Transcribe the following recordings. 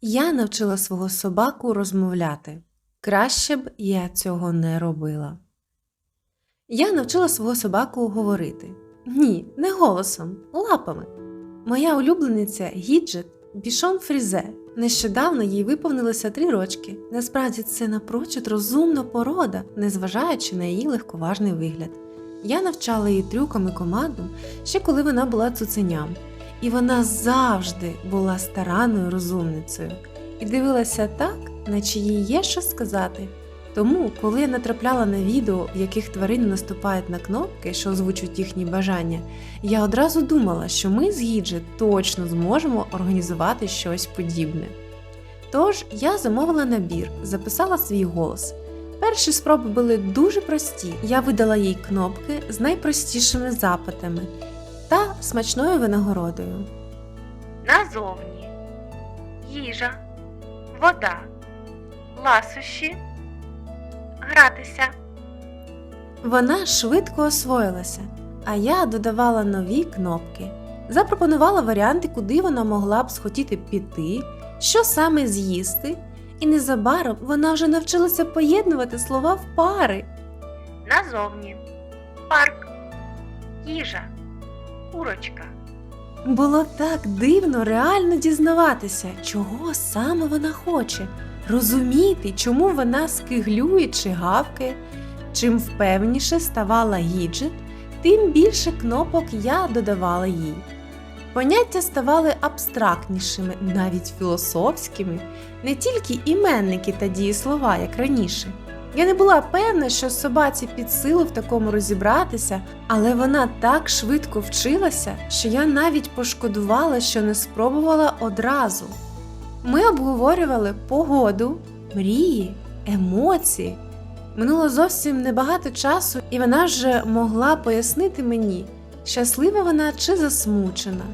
Я навчила свого собаку розмовляти. Краще б я цього не робила. Я навчила свого собаку говорити. Ні, не голосом, лапами. Моя улюблениця Гіджет Бішон Фрізе. Нещодавно їй виповнилося три рочки. Насправді це напрочуд розумна порода, незважаючи на її легковажний вигляд. Я навчала її трюкам і командам ще коли вона була цуценям, і вона завжди була старанною розумницею і дивилася так, наче їй є що сказати. Тому, коли я натрапляла на відео, в яких тварини наступають на кнопки, що озвучують їхні бажання, я одразу думала, що ми з Гіджет точно зможемо організувати щось подібне. Тож я замовила набір, записала свій голос. Перші спроби були дуже прості. Я видала їй кнопки з найпростішими запитами та смачною винагородою. назовні, їжа, вода, ласощі, гратися, Вона швидко освоїлася, а я додавала нові кнопки. Запропонувала варіанти, куди вона могла б схотіти піти, що саме з'їсти, і незабаром вона вже навчилася поєднувати слова в пари. назовні, парк, їжа, курочка, Було так дивно реально дізнаватися, чого саме вона хоче, розуміти, чому вона скиглює чи гавкає. Чим впевніше ставала гіджет, тим більше кнопок я додавала їй. Поняття ставали абстрактнішими, навіть філософськими, не тільки іменники та дієслова, як раніше. Я не була певна, що собаці під силу в такому розібратися, але вона так швидко вчилася, що я навіть пошкодувала, що не спробувала одразу. Ми обговорювали погоду, мрії, емоції. Минуло зовсім небагато часу, і вона вже могла пояснити мені, щаслива вона чи засмучена,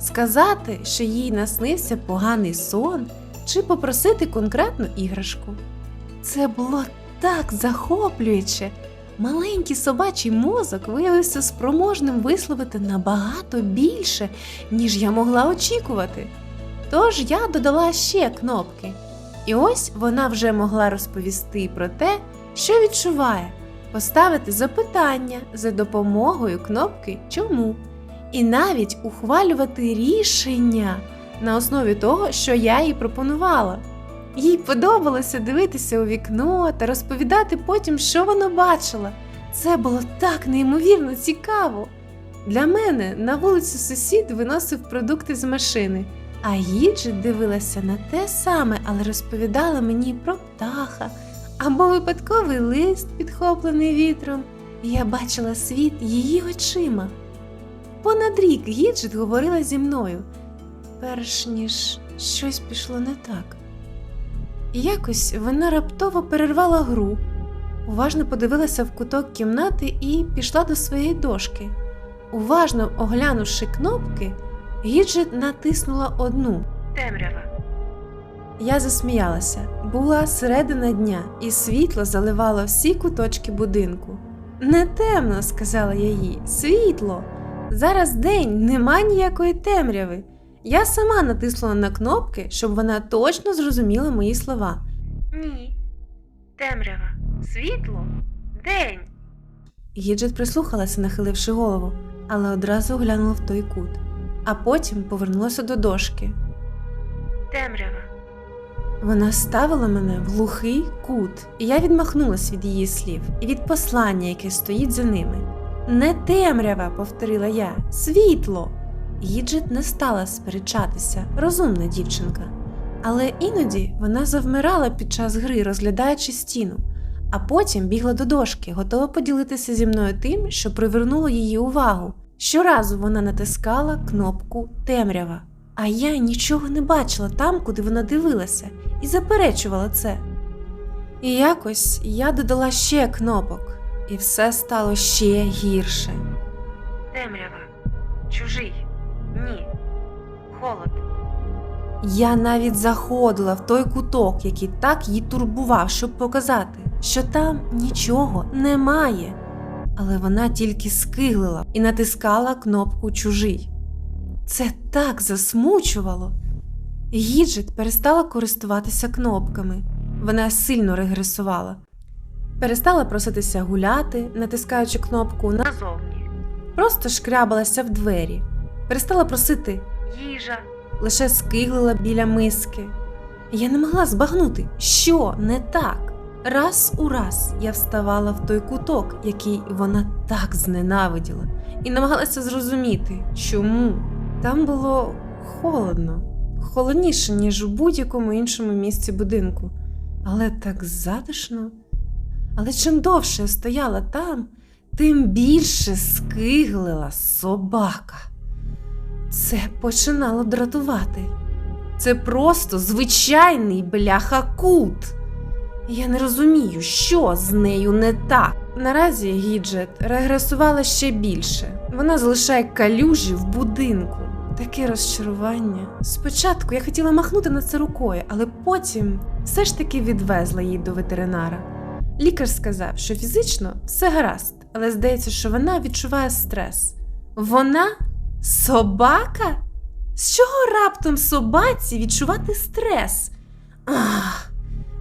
сказати, що їй наснився поганий сон, чи попросити конкретну іграшку. Це було так захоплююче. Маленький собачий мозок виявився спроможним висловити набагато більше, ніж я могла очікувати. Тож я додала ще кнопки, і ось вона вже могла розповісти про те, що відчуває, поставити запитання за допомогою кнопки Чому? І навіть ухвалювати рішення на основі того, що я їй пропонувала. Їй подобалося дивитися у вікно та розповідати потім, що вона бачила. Це було так неймовірно цікаво. Для мене на вулицю сусід виносив продукти з машини, а Гіджет дивилася на те саме, але розповідала мені про птаха або випадковий лист, підхоплений вітром, і я бачила світ її очима. Понад рік Гіджет говорила зі мною, перш ніж щось пішло не так. Якось вона раптово перервала гру, уважно подивилася в куток кімнати і пішла до своєї дошки. Уважно оглянувши кнопки, Гіджет натиснула одну. темрява, Я засміялася. Була середина дня, і світло заливало всі куточки будинку. Не темно, сказала я їй, світло. Зараз день, нема ніякої темряви. Я сама натиснула на кнопки, щоб вона точно зрозуміла мої слова. ні, темрява, світло, день, Гіджет прислухалася, нахиливши голову, але одразу глянула в той кут, а потім повернулася до дошки. темрява, Вона ставила мене в глухий кут, і я відмахнулась від її слів і від послання, яке стоїть за ними. Не темрява, повторила я, світло. Гіджет не стала сперечатися, розумна дівчинка. Але іноді вона завмирала під час гри, розглядаючи стіну, а потім бігла до дошки, готова поділитися зі мною тим, що привернуло її увагу. Щоразу вона натискала кнопку темрява, а я нічого не бачила там, куди вона дивилася, і заперечувала це. І якось я додала ще кнопок, і все стало ще гірше. темрява, чужий, холод, Я навіть заходила в той куток, який так її турбував, щоб показати, що там нічого немає. Але вона тільки скиглила і натискала кнопку чужий. Це так засмучувало. Гіджет перестала користуватися кнопками. Вона сильно регресувала. Перестала проситися гуляти, натискаючи кнопку, на... Назовні. просто шкрябалася в двері. Перестала просити, Їжа. лише скиглила біля миски. Я не могла збагнути, що не так. Раз у раз я вставала в той куток, який вона так зненавиділа, і намагалася зрозуміти, чому. Там було холодно, холодніше, ніж у будь-якому іншому місці будинку, але так затишно. Але чим довше я стояла там, тим більше скиглила собака. Це починало дратувати. Це просто звичайний бляха-кут. Я не розумію, що з нею не так. Наразі гіджет регресувала ще більше. Вона залишає калюжі в будинку. Таке розчарування. Спочатку я хотіла махнути на це рукою, але потім все ж таки відвезла її до ветеринара. Лікар сказав, що фізично все гаразд, але здається, що вона відчуває стрес. Вона собака? З чого раптом собаці відчувати стрес? Ах,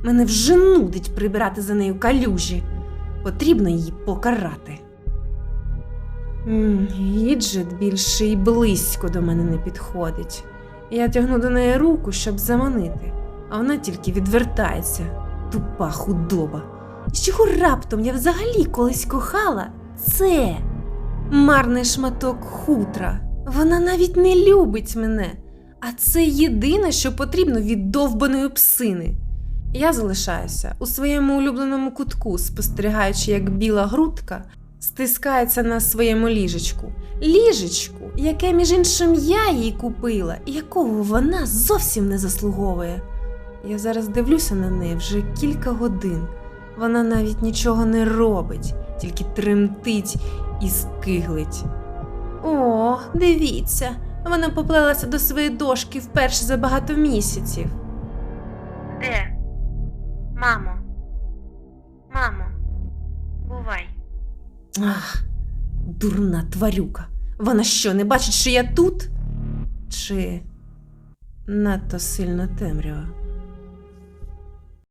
мене вже нудить прибирати за нею калюжі. Потрібно її покарати. Гіджет більше й близько до мене не підходить. Я тягну до неї руку, щоб заманити, а вона тільки відвертається. Тупа худоба. З чого раптом я взагалі колись кохала це марний шматок хутра. Вона навіть не любить мене, а це єдине, що потрібно від довбаної псини. Я залишаюся у своєму улюбленому кутку, спостерігаючи, як біла грудка стискається на своєму ліжечку. Ліжечку, яке, між іншим, я їй купила, і якого вона зовсім не заслуговує. Я зараз дивлюся на неї вже кілька годин. Вона навіть нічого не робить, тільки тремтить і скиглить. О, дивіться, вона поплелася до своєї дошки вперше за багато місяців. Де? Мамо. Мамо. Бувай. Ах, дурна тварюка. Вона що, не бачить, що я тут? Чи надто сильна темрява?